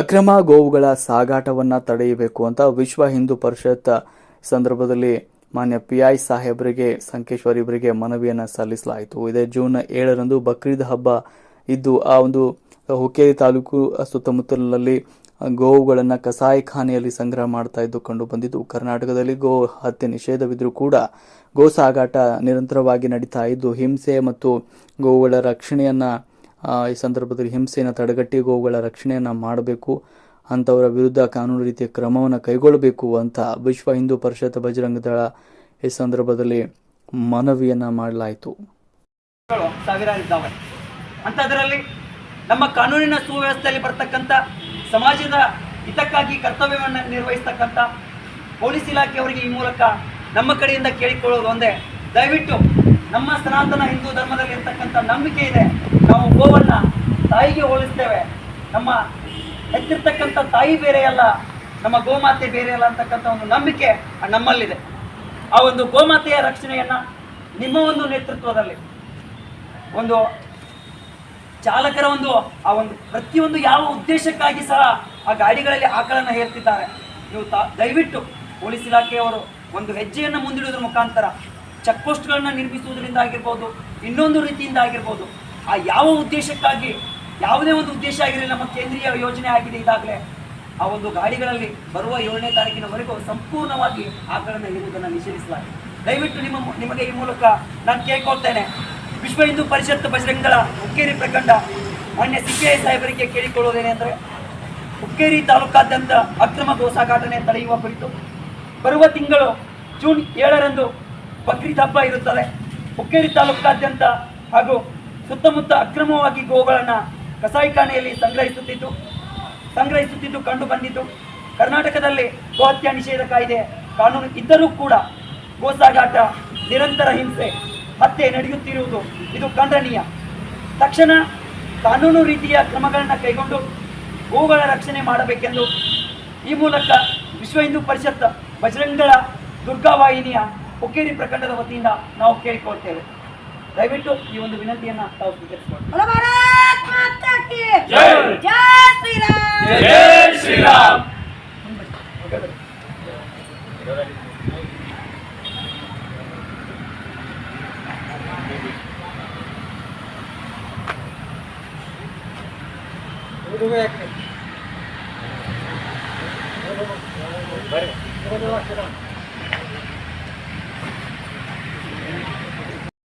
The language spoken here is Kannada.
ಅಕ್ರಮ ಗೋವುಗಳ ಸಾಗಾಟವನ್ನು ತಡೆಯಬೇಕು ಅಂತ ವಿಶ್ವ ಹಿಂದೂ ಪರಿಷತ್ ಸಂದರ್ಭದಲ್ಲಿ ಮಾನ್ಯ ಪಿ ಐ ಸಾಹೇಬರಿಗೆ, ಸಂಕೇಶ್ವರ್ ಇಬ್ಬರಿಗೆ ಮನವಿಯನ್ನು ಸಲ್ಲಿಸಲಾಯಿತು. ಇದೇ ಜೂನ್ ಏಳರಂದು ಬಕ್ರೀದ್ ಹಬ್ಬ ಇದ್ದು, ಆ ಒಂದು ಹುಕ್ಕೇರಿ ತಾಲೂಕು ಸುತ್ತಮುತ್ತಲಲ್ಲಿ ಗೋವುಗಳನ್ನು ಕಸಾಯಿಖಾನೆಯಲ್ಲಿ ಸಂಗ್ರಹ ಮಾಡ್ತಾ ಇದ್ದು ಕಂಡು ಬಂದಿದ್ದು. ಕರ್ನಾಟಕದಲ್ಲಿ ಗೋ ಹತ್ಯೆ ನಿಷೇಧವಿದ್ರೂ ಕೂಡ ಗೋ ಸಾಗಾಟ ನಿರಂತರವಾಗಿ ನಡೀತಾ ಇದ್ದು, ಹಿಂಸೆ ಮತ್ತು ಗೋವುಗಳ ರಕ್ಷಣೆಯನ್ನ ಈ ಸಂದರ್ಭದಲ್ಲಿ ಹಿಂಸೆಯನ್ನು ತಡೆಗಟ್ಟಿ ಗೋವುಗಳ ರಕ್ಷಣೆಯನ್ನು ಮಾಡಬೇಕು, ಅಂಥವರ ವಿರುದ್ಧ ಕಾನೂನು ರೀತಿಯ ಕ್ರಮವನ್ನು ಕೈಗೊಳ್ಳಬೇಕು ಅಂತ ವಿಶ್ವ ಹಿಂದೂ ಪರಿಷತ್ ಬಜರಂಗ ದಳ ಈ ಸಂದರ್ಭದಲ್ಲಿ ಮನವಿಯನ್ನ ಮಾಡಲಾಯಿತು. ಸಾವಿರಾರು ನಮ್ಮ ಕಾನೂನಿನ ಸುವ್ಯವಸ್ಥೆಯಲ್ಲಿ ಬರ್ತಕ್ಕಂಥ ಸಮಾಜದ ಹಿತಕ್ಕಾಗಿ ಕರ್ತವ್ಯವನ್ನು ನಿರ್ವಹಿಸ್ತಕ್ಕಂಥ ಪೊಲೀಸ್ ಇಲಾಖೆಯವರಿಗೆ ಈ ಮೂಲಕ ನಮ್ಮ ಕಡೆಯಿಂದ ಕೇಳಿಕೊಳ್ಳೋದು ಒಂದೇ. ದಯವಿಟ್ಟು ನಮ್ಮ ಸನಾತನ ಹಿಂದೂ ಧರ್ಮದಲ್ಲಿ ಇರ್ತಕ್ಕಂಥ ನಂಬಿಕೆ ಇದೆ. ನಾವು ಗೋವನ್ನ ತಾಯಿಗೆ ಹೋಲಿಸ್ತೇವೆ. ನಮ್ಮ ಹೆತ್ತಿರ್ತಕ್ಕಂಥ ತಾಯಿ ಬೇರೆ ಅಲ್ಲ ನಮ್ಮ ಗೋಮಾತೆ ಬೇರೆ ಅಲ್ಲ ಅಂತಕ್ಕಂಥ ಒಂದು ನಂಬಿಕೆ ನಮ್ಮಲ್ಲಿದೆ. ಆ ಒಂದು ಗೋಮಾತೆಯ ರಕ್ಷಣೆಯನ್ನ ನಿಮ್ಮ ಒಂದು ನೇತೃತ್ವದಲ್ಲಿ ಒಂದು ಚಾಲಕರ ಒಂದು, ಆ ಒಂದು ಪ್ರತಿಯೊಂದು ಯಾವ ಉದ್ದೇಶಕ್ಕಾಗಿ ಸಹ ಆ ಗಾಡಿಗಳಲ್ಲಿ ಆಕಳನ್ನು ಹೇರ್ತಿದ್ದಾರೆ. ನೀವು ತಾ ದಯವಿಟ್ಟು ಪೊಲೀಸ್ ಇಲಾಖೆಯವರು ಒಂದು ಹೆಜ್ಜೆಯನ್ನು ಮುಂದಿಡುವುದರ ಮುಖಾಂತರ ಚೆಕ್ ಪೋಸ್ಟ್ಗಳನ್ನು ನಿರ್ಮಿಸುವುದರಿಂದ ಆಗಿರ್ಬೋದು, ಇನ್ನೊಂದು ರೀತಿಯಿಂದ ಆಗಿರ್ಬೋದು, ಆ ಯಾವ ಉದ್ದೇಶಕ್ಕಾಗಿ, ಯಾವುದೇ ಒಂದು ಉದ್ದೇಶ ಆಗಿರಲಿ ನಮ್ಮ ಕೇಂದ್ರೀಯ ಯೋಜನೆ ಆಗಿದೆ ಇದಾಗಲೇ ಆ ಒಂದು ಗಾಡಿಗಳಲ್ಲಿ ಬರುವ ಏಳನೇ ತಾರೀಕಿನವರೆಗೂ ಸಂಪೂರ್ಣವಾಗಿ ಆಕಳನ್ನು ಇರುವುದನ್ನು ನಿಷೇಧಿಸಲಾಗಿದೆ. ದಯವಿಟ್ಟು ನಿಮ್ಮ ನಿಮಗೆ ಈ ಮೂಲಕ ನಾನು ಕೇಳ್ಕೊಳ್ತೇನೆ. ವಿಶ್ವ ಹಿಂದೂ ಪರಿಷತ್ ಬಜರಂಗಳ ಹುಕ್ಕೇರಿ ಪ್ರಖಂಡ ಮಾನ್ಯ ಸಿ ಪಿ ಐ ಸಾಹೇಬರಿಗೆ ಕೇಳಿಕೊಳ್ಳುವುದೇನೆ ಅಂದರೆ, ಹುಕ್ಕೇರಿ ತಾಲೂಕಾದ್ಯಂತ ಅಕ್ರಮ ಗೋಸಾಗಾಟನೆ ತಡೆಯುವ ಕುರಿತು ಬರುವ ತಿಂಗಳು ಜೂನ್ ಏಳರಂದು ಬಕ್ರೀದ್ ಹಬ್ಬ ಇರುತ್ತದೆ. ಹುಕ್ಕೇರಿ ತಾಲೂಕಾದ್ಯಂತ ಹಾಗೂ ಸುತ್ತಮುತ್ತ ಅಕ್ರಮವಾಗಿ ಗೋಗಳನ್ನು ಕಸಾಯಿಖಾನೆಯಲ್ಲಿ ಸಂಗ್ರಹಿಸುತ್ತಿದ್ದು ಸಂಗ್ರಹಿಸುತ್ತಿದ್ದು ಕಂಡು ಬಂದಿದ್ದು. ಕರ್ನಾಟಕದಲ್ಲಿ ಗೋಹತ್ಯಾ ನಿಷೇಧ ಕಾಯ್ದೆ ಕಾನೂನು ಇದ್ದರೂ ಕೂಡ ಗೋಸಾಗಾಟ, ನಿರಂತರ ಹಿಂಸೆ, ಹತ್ಯೆ ನಡೆಯುತ್ತಿರುವುದು ಇದು ಖಂಡನೀಯ. ತಕ್ಷಣ ಕಾನೂನು ರೀತಿಯ ಕ್ರಮಗಳನ್ನು ಕೈಗೊಂಡು ಗೋವುಗಳ ರಕ್ಷಣೆ ಮಾಡಬೇಕೆಂದು ಈ ಮೂಲಕ ವಿಶ್ವ ಹಿಂದೂ ಪರಿಷತ್ ಬಜರಂಗಳ ದುರ್ಗಾವಾಹಿನಿಯ Ok, el pregador de la patina. No, ok, corta. David, tú, yo en el Vinatina, dos minutos. ¡Alabarás! ¡Mataki! ¡Ja, sida! ¡Ja, sida!